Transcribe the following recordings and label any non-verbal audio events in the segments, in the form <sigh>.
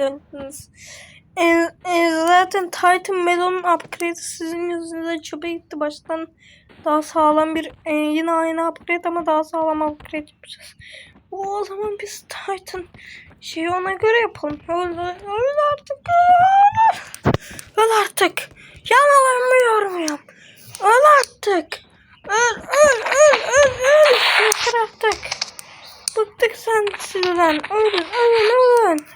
geldiniz. E, e, zaten Titan Melon'un upgrade'i sizin yüzünüzden çöpe gitti. Baştan daha sağlam bir e, yine aynı upgrade ama daha sağlam upgrade yapacağız. O zaman biz Titan şeyi ona göre yapalım. Öl, öl artık. Öl, öl artık. Yanalarımı yormuyorum. Öl artık. Öl öl öl öl öl. Yeter artık. Bıktık sen sizden. Ölün ölün ölün.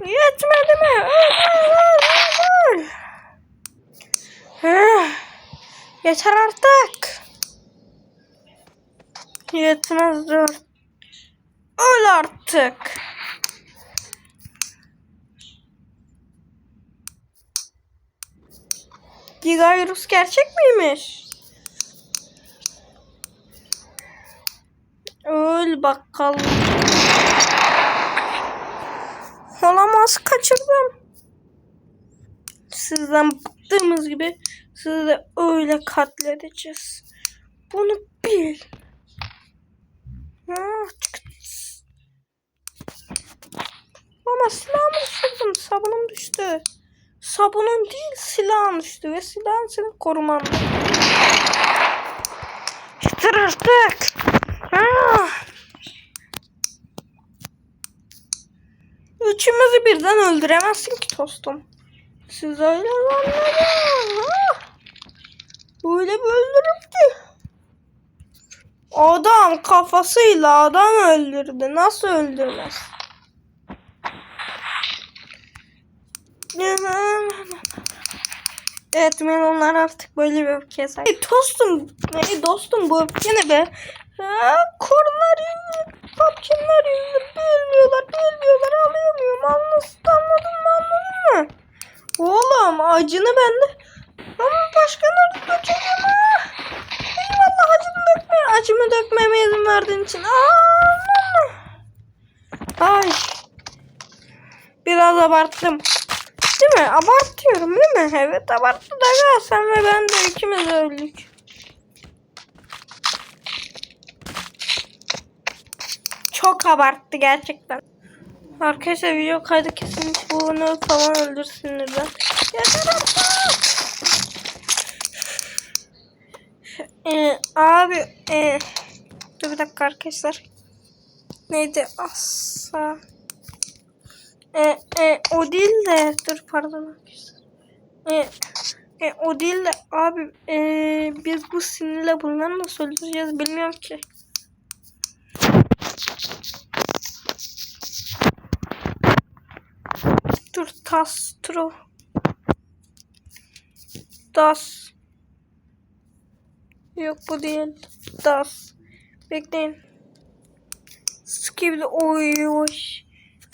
Yetmedi mi? Öl öl öl öl öl. Heh. Yeter artık. Yetmez dur. Öl artık. Gigavirus gerçek miymiş? Öl bakalım. Olamaz kaçırdım. Sizden bıktığımız gibi sizi de öyle katledeceğiz. Bunu bil. Ama silahımı düşürdüm. Sabunum düştü. Sabunun değil silahın düştü ve silahın senin koruman. Yeter artık. Ah. Üçümüzü birden öldüremezsin ki tostum. Siz öyle zannedin. Ah. Öyle bir öldürüp ki. Adam kafasıyla adam öldürdü. Nasıl öldürmez? Evet melonlar artık böyle bir öfkeye sahip. Hey, dostum, hey, dostum bu öfke ne be? Ha, korlar yüzü, papçınlar yüzü bölmüyorlar, bölmüyorlar, alamıyorum. Anlasın, anladın mı, anladın mı? Oğlum acını bende. Verdiğin için. Ay. Biraz abarttım. Değil mi? Abartıyorum değil mi? Evet abarttı da sen ve ben de ikimiz öldük. Çok abarttı gerçekten. Arkadaşlar video kaydı kesinlikle bunu falan öldürsünler ben. Yeter artık. Ee, abi ee, dur bir dakika arkadaşlar. Neydi? Assa. E, e, o değil de dur pardon arkadaşlar. E, e, o değil de abi e, biz bu sinirle bunları nasıl öldüreceğiz bilmiyorum ki. Dur Tastro. Das. Yok bu değil. Das. Bekleyin. Skibidi oy oy.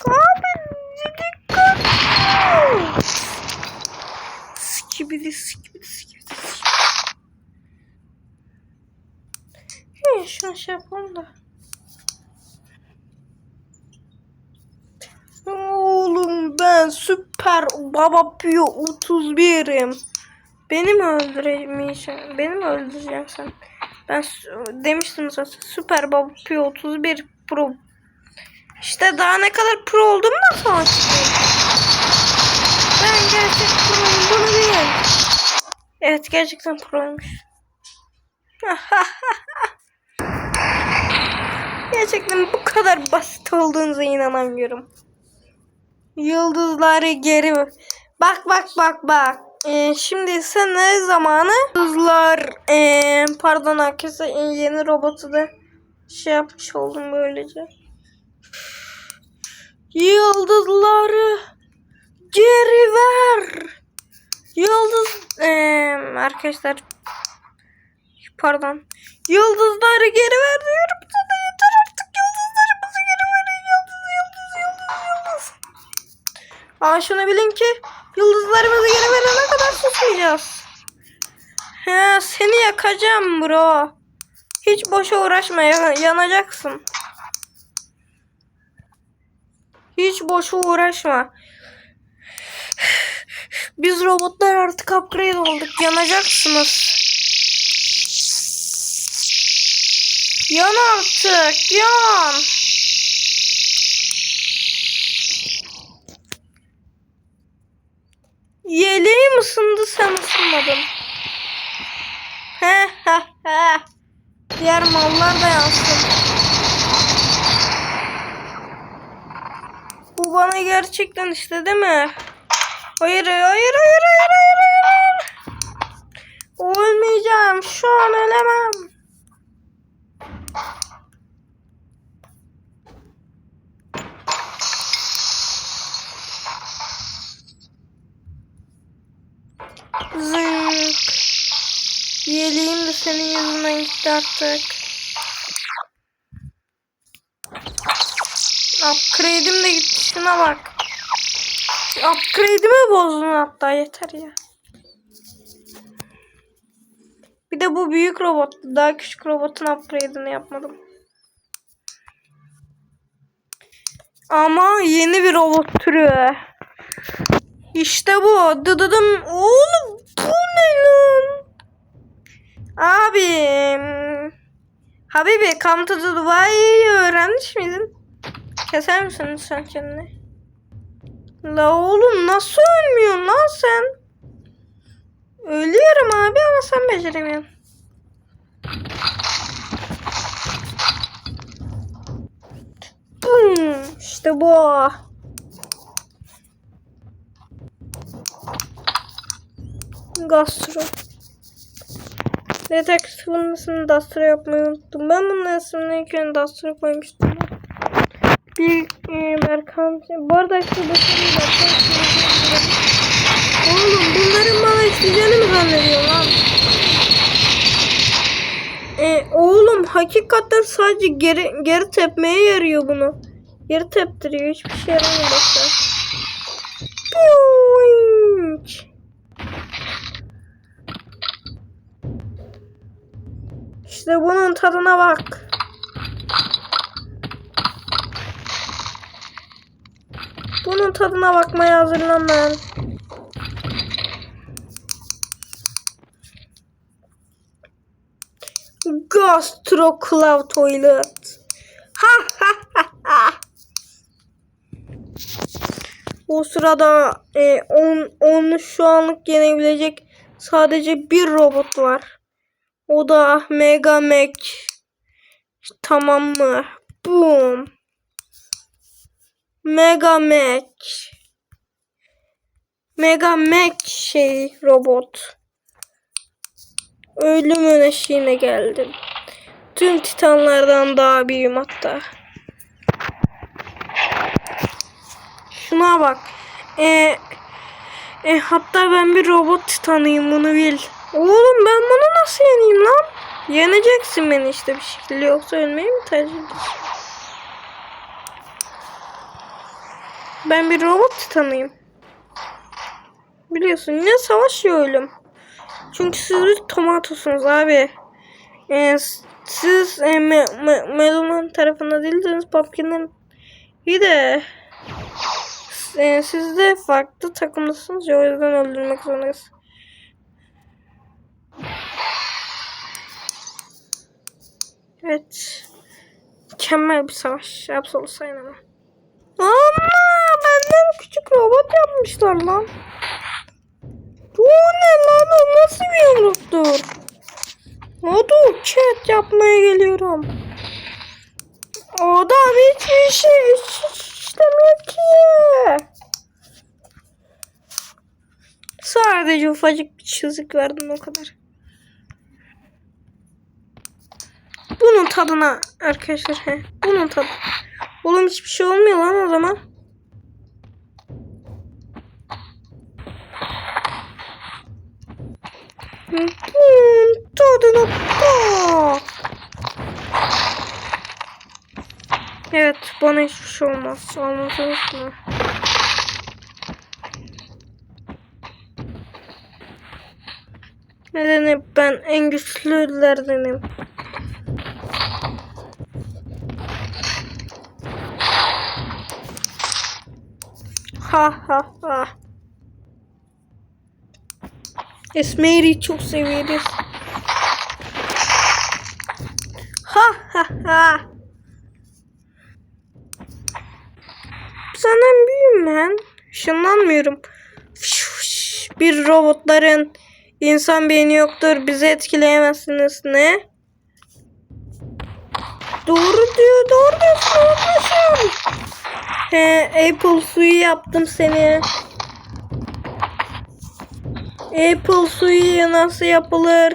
Abi dikkat. Skibidi skibidi skibidi. He, şunu şey yapalım da. Oğlum ben süper baba piyo 31'im. Beni mi öldüremeyeceksin? Beni mi öldüreceksin? Ben demiştim zaten süper baba piyo 31 pro. İşte daha ne kadar pro oldum da çıkıyor. Ben gerçek proyum bunu bil. Evet gerçekten proymuş. <laughs> gerçekten bu kadar basit olduğunuza inanamıyorum. Yıldızları geri bak bak bak bak. Ee, şimdi ise ne zamanı? Yıldızlar ee, pardon arkadaşlar yeni robotu da şey yapmış oldum böylece. Yıldızları geri ver. Yıldız ee, arkadaşlar pardon. Yıldızları geri ver diyorum yeter artık yıldızlarımızı geri verin yıldız yıldız yıldız yıldız. Aa şunu bilin ki yıldızlarımızı geri verene kadar susmayacağız. He seni yakacağım bro. Hiç boşa uğraşma ya- yanacaksın. Hiç boşa uğraşma. Biz robotlar artık upgrade olduk. Yanacaksınız. Yan artık. Yan. Sen ısınmadın. He he he. Diğer mallar da yansın. Bu bana gerçekten işte değil mi? Hayır hayır hayır hayır hayır hayır. Ölmeyeceğim. Şu an ölemem. Senin yüzünden gitti artık. Upgrade'im de gitti. Şuna bak. Upgrade'imi bozdun hatta yeter ya. Bir de bu büyük robot. Daha küçük robotun upgrade'ini yapmadım. Ama yeni bir robot türü. İşte bu. Dıdıdım. Oğlum bu ne lan? Abi. Habibi come to Dubai'yi öğrenmiş miydin? Keser misin lütfen kendini? La oğlum nasıl ölmüyorsun lan sen? Ölüyorum abi ama sen beceremiyorsun. Bum, işte bu. Gastro. Detek bunun ismini Dastro yapmayı unuttum. Ben bunun ismini ilk önce Dastro koymuştum. Bir e, Merkan. Bu arada bu senin Merkan. Oğlum bunların bana isteyeceğini mi zannediyor lan? E, oğlum hakikaten sadece geri, geri tepmeye yarıyor bunu. Geri teptiriyor. Hiçbir şey yaramıyor. Boing. İşte bunun tadına bak. Bunun tadına bakmaya hazırlan ben. Gastro Cloud Toilet. Ha ha ha ha. O sırada e, on, onu şu anlık yenebilecek sadece bir robot var. O da Mega Mac. Tamam mı? Boom. Mega Mac. Mega Mac şey robot. Ölümün eşiğine geldim. Tüm titanlardan daha büyüğüm hatta. Şuna bak. E, e, hatta ben bir robot titanıyım bunu bil. Oğlum ben bunu nasıl yeneyim lan? Yeneceksin beni işte bir şekilde yoksa ölmeyi mi tercih ediyorsun? Ben bir robot titanıyım. Biliyorsun yine savaş ya ölüm. Çünkü siz bir tomatosunuz abi. Ee, siz e, me, me, Melon'un tarafında değilsiniz. Pumpkin'in iyi de e, siz de farklı takımdasınız ya o yüzden öldürmek zorundayız. Evet. Mükemmel bir savaş. Absolut sayın ama. Ama benden küçük robot yapmışlar lan. Bu ne lan o nasıl bir yumruktur? Modu chat yapmaya geliyorum. Adam hiçbir şey işlemiyor ki. Sadece ufacık bir çizik verdim o kadar. Bunun tadına arkadaşlar he. Bunun tadı. Oğlum hiçbir şey olmuyor lan o zaman. Bunun tadına bak. Evet bana hiçbir şey olmaz. Anladınız mı? Nedeni ben en güçlülerdenim. Ha ha ha. Esmer'i çok severiz. Ha ha ha. Senden büyüğüm ben. Işınlanmıyorum. Bir robotların insan beyni yoktur. Bizi etkileyemezsiniz. Ne? Doğru diyor. Doğru diyorsun. Haklısın. He, Apple suyu yaptım seni. Apple suyu nasıl yapılır?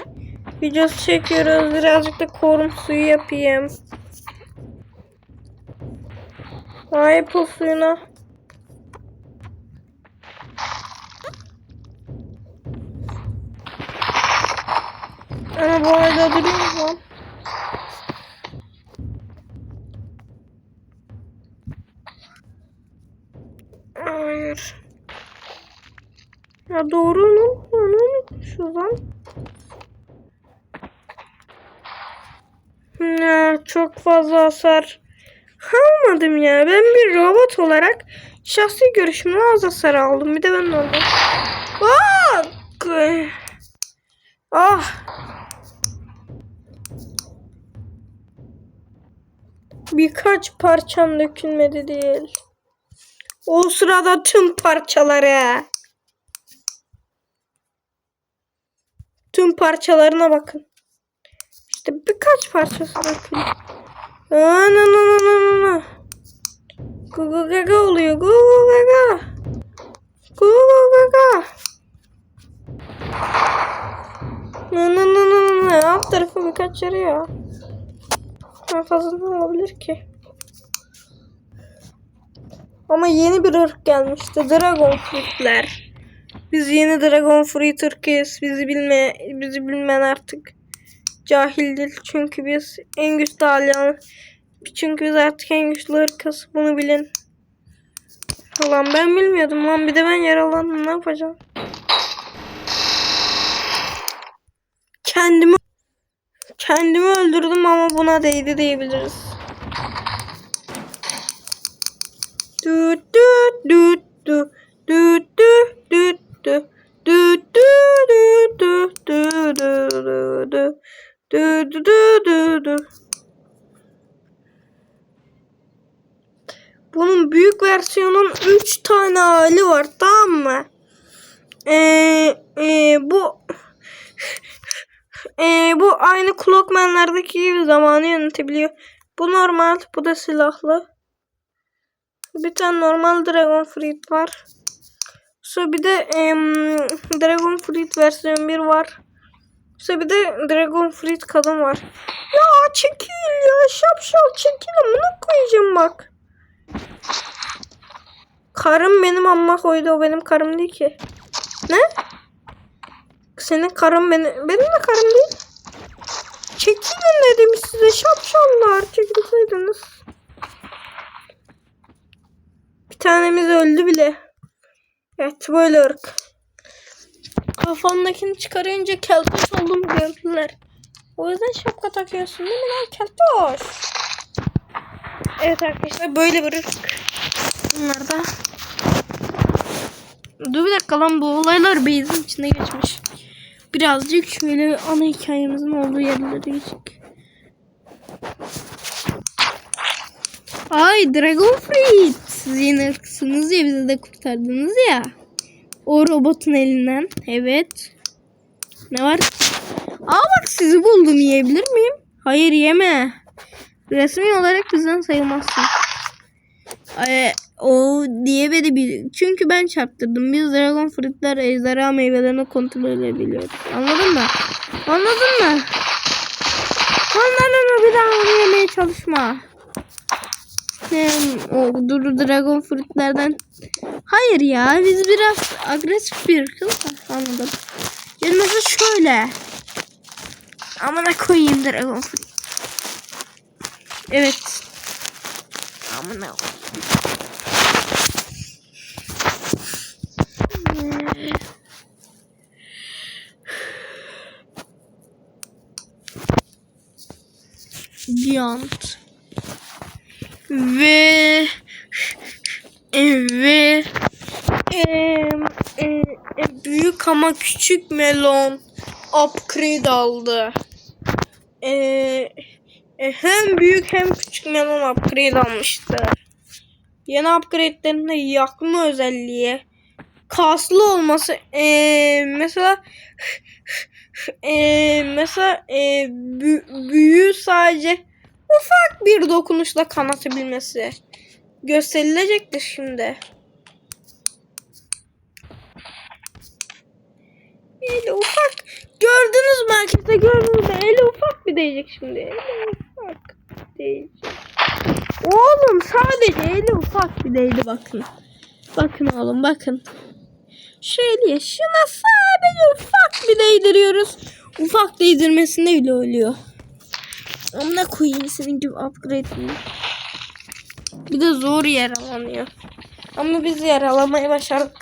Videosu çekiyoruz. Birazcık da korum suyu yapayım. Apple suyuna. Ama bu arada duruyor mu? Hayır. Ya doğru onu, onu unutmuşuz lan. Ya çok fazla hasar almadım ya. Ben bir robot olarak şahsi görüşümden az hasar aldım. Bir de ben normal. Bak. Ah. Birkaç parçam dökülmedi değil. O sırada tüm parçaları. Tüm parçalarına bakın. İşte birkaç parçası dökülüyor. Ana na na na na. Gu gu gaga oluyor. Gu gu gaga. Gu gu gaga. Na na na na. Alt tarafı birkaç yarı ya. Daha fazla ne olabilir ki? Ama yeni bir ırk gelmişti. Dragon Fruit'ler. Biz yeni Dragon Fruit ırkıyız. Bizi bilme, bizi bilmeyen artık cahildir. Çünkü biz en güçlü alyan. Çünkü biz artık en güçlü ırkız. Bunu bilin. Lan ben bilmiyordum lan. Bir de ben yaralandım. Ne yapacağım? Kendimi kendimi öldürdüm ama buna değdi diyebiliriz. Du du du du du du du du du du du du du du du Du du du du du. Bunun büyük versiyonun 3 tane hali var tamam mı? Ee, e, bu e, bu aynı Clockman'lardaki gibi zamanı yönetebiliyor. Bu normal, bu da silahlı. Bir tane normal Dragon Fruit var. Sonra bir de em, Dragon Fruit versiyon 1 var. Sonra bir de Dragon Fruit kadın var. Ya çekil ya şapşal çekil amına koyacağım bak. Karım benim amma koydu o benim karım değil ki. Ne? Senin karın benim, benim de karım değil. Çekilin dedim size şapşallar çekilseydiniz. Bir tanemiz öldü bile. Evet böyle ırk. Kafamdakini çıkarınca keltoş olduğumu gördüler. O yüzden şapka takıyorsun değil mi lan keltoş? Evet arkadaşlar böyle bir ırk. Bunlar da. Dur bir dakika lan bu olaylar beyzin içinde geçmiş. Birazcık şöyle ana hikayemizin olduğu yerlere geçtik. Ay Dragon Fruit. Siz yeni ırksınız ya bizi de kurtardınız ya. O robotun elinden. Evet. Ne var? Aa bak sizi buldum yiyebilir miyim? Hayır yeme. Resmi olarak bizden sayılmazsın. Ay, o diyemedi bir. Çünkü ben çarptırdım. Biz Dragon Fruit'ler ejderha meyvelerini kontrol edebiliyoruz. Anladın mı? Anladın mı? Anladın mı? Bir daha onu yemeye çalışma. Hem o duru Dragon Fruit'lerden. Hayır ya biz biraz agresif bir kız da anladım. Yani mesela şöyle. Amına koyayım Dragon Fruit. Evet. Amına koyayım. Giant. Ve ve em, e, e, büyük ama küçük melon upgrade aldı. E, e, hem büyük hem küçük melon upgrade almıştı. Yeni upgrade'lerinde yakma özelliği, kaslı olması ee, mesela ee, mesela ee, bü- büyüğü sadece ufak bir dokunuşla kanatabilmesi gösterilecektir şimdi. Eli ufak. Gördünüz mü herkese gördünüz mü? Eli ufak bir değecek şimdi. Eli ufak değecek. Oğlum sadece eli ufak bir değdi bakın. Bakın oğlum bakın. Şöyle şuna sadece ufak bir değdiriyoruz. Ufak değdirmesinde bile ölüyor. Amına koyayım senin gibi upgrade'ini. Bir de zor yaralanıyor. Ama biz yaralamaya başardık.